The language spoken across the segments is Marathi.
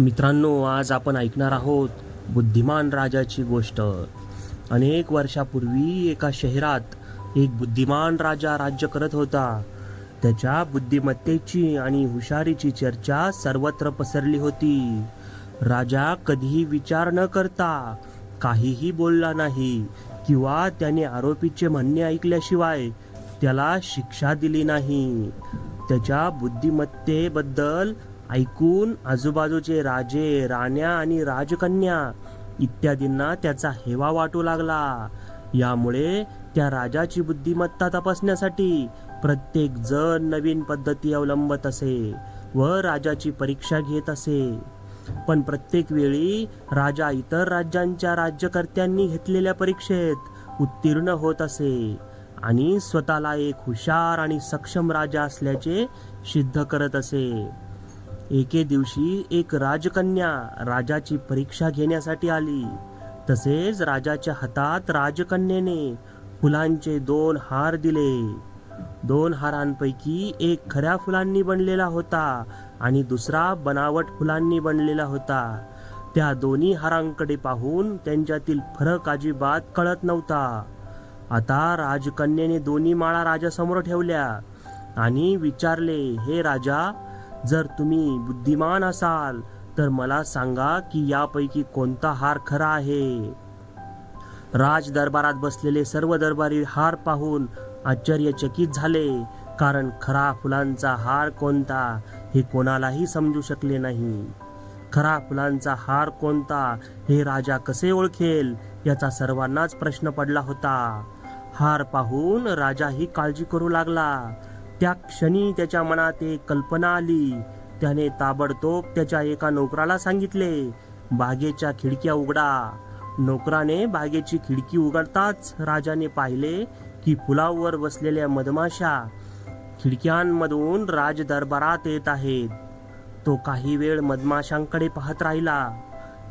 मित्रांनो आज आपण ऐकणार आहोत बुद्धिमान राजाची गोष्ट. अनेक वर्षापूर्वी एका शहरात एक बुद्धिमान राजा राज्य करत होता. त्याच्या बुद्धिमत्तेची आणि हुशारीची चर्चा सर्वत्र पसरली होती. राजा कधीही विचार न करता काहीही बोलला नाही किंवा त्याने आरोपीचे म्हणणे ऐकल्याशिवाय त्याला शिक्षा दिली नाही. त्याच्या बुद्धिमत्तेबद्दल ऐकून आजूबाजूचे राजे राण्या आणि राजकन्या इत्यादींना त्याचा हेवा वाटू लागला. यामुळे त्या राजाची बुद्धिमत्ता तपासण्यासाठी प्रत्येक जण नवीन पद्धती अवलंबत असे व राजाची परीक्षा घेत असे. पण प्रत्येक वेळी राजा इतर राज्यांच्या राज्यकर्त्यांनी घेतलेल्या परीक्षेत उत्तीर्ण होत असे आणि स्वतःला एक हुशार आणि सक्षम राजा असल्याचे सिद्ध करत असे. एके दिवशी एक राजकन्या राजाची परीक्षा घेण्यासाठी आली. तसेच राजाच्या हातात राजकन्येने फुलांचे दोन हार दिले. दोन हारांपैकी एक खऱ्या फुलांनी बनलेला होता आणि दुसरा बनावट फुलांनी बनलेला होता. त्या दोन्ही हारांकडे पाहून त्यांच्यातील फरक अजिबात कळत नव्हता. आता राजकन्येने दोन्ही माळा राजासमोर ठेवल्या आणि विचारले हे राजा जर तुम्ही बुद्धिमान असाल तर मला सांगा की यापैकी कोणता हार खरा आहे? राज दरबारात बसलेले सर्व दरबारी हार पाहून आश्चर्यचकित झाले कारण खरा फुलांचा हार कोणता हे कोणालाही समजू शकले नाही. खरा फुलांचा हार कोणता हे राजा कसे ओळखेल याचा सर्वांनाच प्रश्न पडला होता. हार पाहून राजाही काळजी करू लागला. त्या क्षणी त्याच्या मनात एक कल्पना आली. त्याने ताबडतोब त्याच्या एका नोकराला सांगितले बागेच्या खिडक्या उघडा. नोकराने बागेची खिडकी उघडताच राजाने पाहिले की फुलावर बसलेल्या मधमाशा खिडक्यांमधून राज दरबारात येत आहेत. तो काही वेळ मधमाशांकडे पाहत राहिला.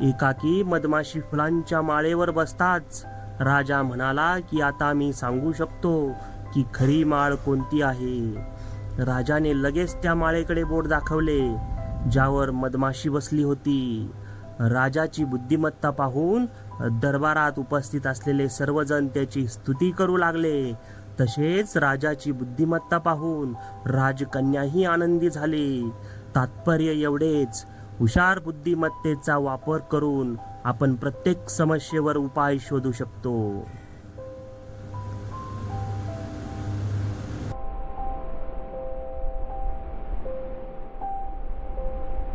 एकाकी मधमाशी फुलांच्या माळेवर बसताच राजा म्हणाला की आता मी सांगू शकतो की खरी माळ कोणती आहे? राजाने लगेच त्या माळेकडे बोट दाखवले ज्यावर मधमाशी बसली होती. राजाची बुद्धिमत्ता पाहून दरबारात उपस्थित असलेले सर्वजण त्याची स्तुती करू लागले. तसेच राजाची बुद्धिमत्ता पाहून राजकन्याही आनंदी झाली. तात्पर्य एवढेच हुशार बुद्धिमत्तेचा वापर करून आपण प्रत्येक समस्येवर उपाय शोधू शकतो.